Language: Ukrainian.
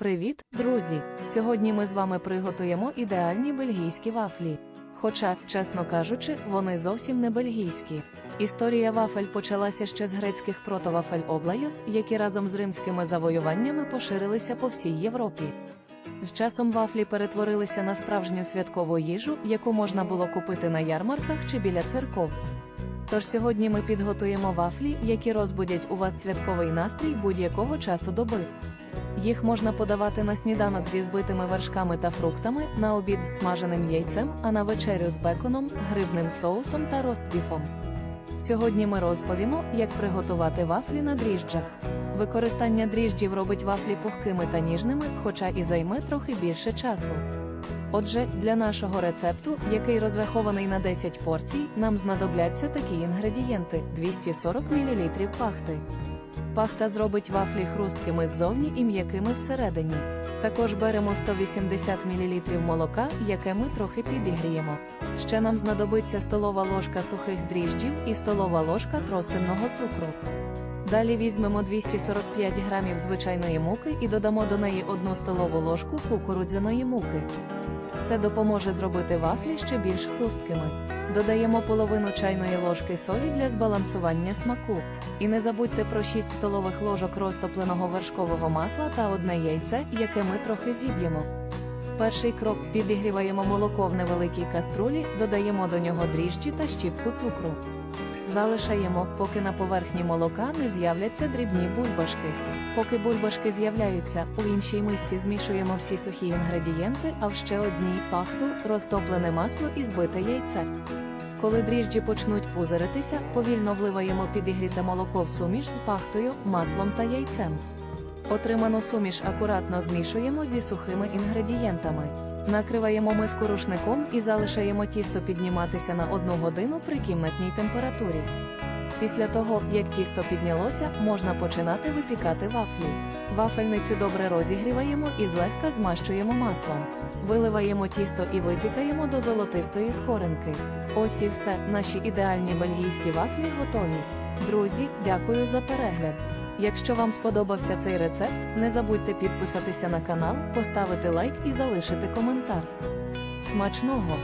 Привіт, друзі! Сьогодні ми з вами приготуємо ідеальні бельгійські вафлі. Хоча, чесно кажучи, вони зовсім не бельгійські. Історія вафель почалася ще з грецьких протовафель облайос, які разом з римськими завоюваннями поширилися по всій Європі. З часом вафлі перетворилися на справжню святкову їжу, яку можна було купити на ярмарках чи біля церков. Тож сьогодні ми підготуємо вафлі, які розбудять у вас святковий настрій будь-якого часу доби. Їх можна подавати на сніданок зі збитими вершками та фруктами, на обід з смаженим яйцем, а на вечерю з беконом, грибним соусом та ростбіфом. Сьогодні ми розповімо, як приготувати вафлі на дріжджах. Використання дріжджів робить вафлі пухкими та ніжними, хоча і займе трохи більше часу. Отже, для нашого рецепту, який розрахований на 10 порцій, нам знадобляться такі інгредієнти: 240 мл пахти. Пахта зробить вафлі хрусткими ззовні і м'якими всередині. Також беремо 180 мл молока, яке ми трохи підігріємо. Ще нам знадобиться столова ложка сухих дріжджів і столова ложка тростинного цукру. Далі візьмемо 245 грамів звичайної муки і додамо до неї 1 столову ложку кукурудзяної муки. Це допоможе зробити вафлі ще більш хрусткими. Додаємо половину чайної ложки солі для збалансування смаку. І не забудьте про 6 столових ложок розтопленого вершкового масла та одне яйце, яке ми трохи зіб'ємо. Перший крок підігріваємо молоко в невеликій каструлі, додаємо до нього дріжджі та щіпку цукру. Залишаємо, поки на поверхні молока не з'являться дрібні бульбашки. Поки бульбашки з'являються, у іншій мисці змішуємо всі сухі інгредієнти, а в ще одній пахту, розтоплене масло і збите яйце. Коли дріжджі почнуть пузиритися, повільно вливаємо підігріте молоко в суміш з пахтою, маслом та яйцем. Отриману суміш акуратно змішуємо зі сухими інгредієнтами. Накриваємо миску рушником і залишаємо тісто підніматися на 1 годину при кімнатній температурі. Після того, як тісто піднялося, можна починати випікати вафлі. Вафельницю добре розігріваємо і злегка змащуємо маслом. Виливаємо тісто і випікаємо до золотистої скоринки. Ось і все, наші ідеальні бельгійські вафлі готові. Друзі, дякую за перегляд. Якщо вам сподобався цей рецепт, не забудьте підписатися на канал, поставити лайк і залишити коментар. Смачного!